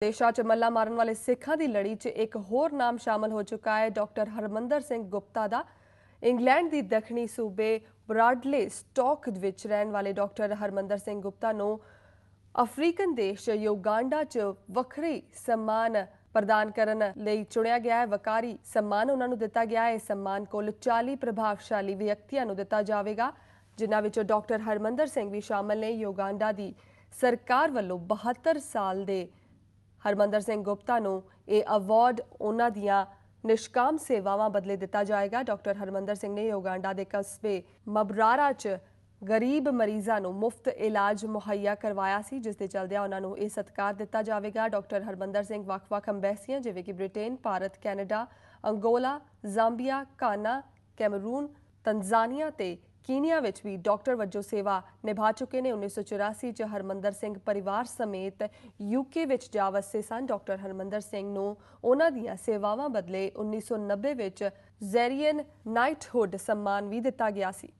ਦੇਸ਼ਾਂ 'ਚ ਮੱਲਾ ਮਾਰਨ ਵਾਲੇ ਸਿੱਖਾਂ ਦੀ ਲੜੀ 'ਚ ਇੱਕ ਹੋਰ ਨਾਮ ਸ਼ਾਮਲ ਹੋ ਚੁੱਕਾ ਹੈ। ਡਾਕਟਰ ਹਰਮੰਦਰ ਸਿੰਘ ਗੁਪਤਾ ਦਾ। ਇੰਗਲੈਂਡ ਦੀ ਦੱਖਣੀ ਸੂਬੇ ਬਰਾਡਲੇ ਸਟਾਕ ਵਿੱਚ ਰਹਿਣ ਵਾਲੇ ਡਾਕਟਰ ਹਰਮੰਦਰ ਸਿੰਘ ਗੁਪਤਾ ਨੂੰ ਅਫਰੀਕਨ ਦੇਸ਼ ਯੂਗਾਂਡਾ 'ਚ ਵੱਖਰੀ ਸਨਮਾਨ ਪ੍ਰਦਾਨ ਕਰਨ ਲਈ ਚੁਣਿਆ ਗਿਆ ਹੈ। ਵਕਾਰੀ ਸਨਮਾਨ ਉਹਨਾਂ ਨੂੰ ਦਿੱਤਾ ਗਿਆ ਹੈ। ਇਹ ਸਨਮਾਨ ਕੁੱਲ 40 ਪ੍ਰਭਾਵਸ਼ਾਲੀ ਵਿਅਕਤੀਆਂ ਨੂੰ ਦਿੱਤਾ ਜਾਵੇਗਾ, ਜਿਨ੍ਹਾਂ ਵਿੱਚ ਡਾਕਟਰ ਹਰਮੰਦਰ ਸਿੰਘ ਵੀ ਸ਼ਾਮਲ ਨੇ। ਯੂਗਾਂਡਾ ਦੀ ਸਰਕਾਰ ਵੱਲੋਂ 72 ਸਾਲ ਦੇ ਹਰਮੰਦਰ ਸਿੰਘ ਗੁਪਤਾ ਨੂੰ ਇਹ ਅਵਾਰਡ ਉਹਨਾਂ ਦੀਆਂ ਨਿਸ਼ਕਾਮ ਸੇਵਾਵਾਂ ਬਦਲੇ ਦਿੱਤਾ ਜਾਏਗਾ। ਡਾਕਟਰ ਹਰਮੰਦਰ ਸਿੰਘ ਨੇ ਯੋਗਾਂਡਾ ਦੇ ਕਸਬੇ ਮਬਰਾਰਾ 'ਚ ਗਰੀਬ ਮਰੀਜ਼ਾਂ ਨੂੰ ਮੁਫਤ ਇਲਾਜ ਮੁਹੱਈਆ ਕਰਵਾਇਆ ਸੀ, ਜਿਸ ਦੇ ਚਲਦਿਆਂ ਉਹਨਾਂ ਨੂੰ ਇਹ ਸਤਿਕਾਰ ਦਿੱਤਾ ਜਾਵੇਗਾ। ਡਾਕਟਰ ਹਰਮੰਦਰ ਸਿੰਘ ਵੱਖ-ਵੱਖ ਅੰਬੈਸੀਆਂ ਜਿਵੇਂ ਕਿ Britain, Bharat, Canada, Angola, Zambia, Ghana, Cameroon Tanzania ਤੇ ਕੀਨੀਆ ਵਿੱਚ ਵੀ ਡਾਕਟਰ ਵਜੋਂ ਸੇਵਾ ਨਿਭਾ ਚੁੱਕੇ ਨੇ। 1984 ਚ ਹਰਮੰਦਰ ਸਿੰਘ ਪਰਿਵਾਰ ਸਮੇਤ ਯੂਕੇ ਵਿੱਚ ਜਾ ਵਸੇ ਸਨ। ਡਾਕਟਰ ਹਰਮੰਦਰ ਸਿੰਘ ਨੂੰ ਉਹਨਾਂ ਦੀਆਂ ਸੇਵਾਵਾਂ ਬਦਲੇ 1990 ਵਿੱਚ ਜ਼ੈਰੀਅਨ ਨਾਈਟਹੁੱਡ ਸਨਮਾਨ ਵੀ ਦਿੱਤਾ ਗਿਆ ਸੀ।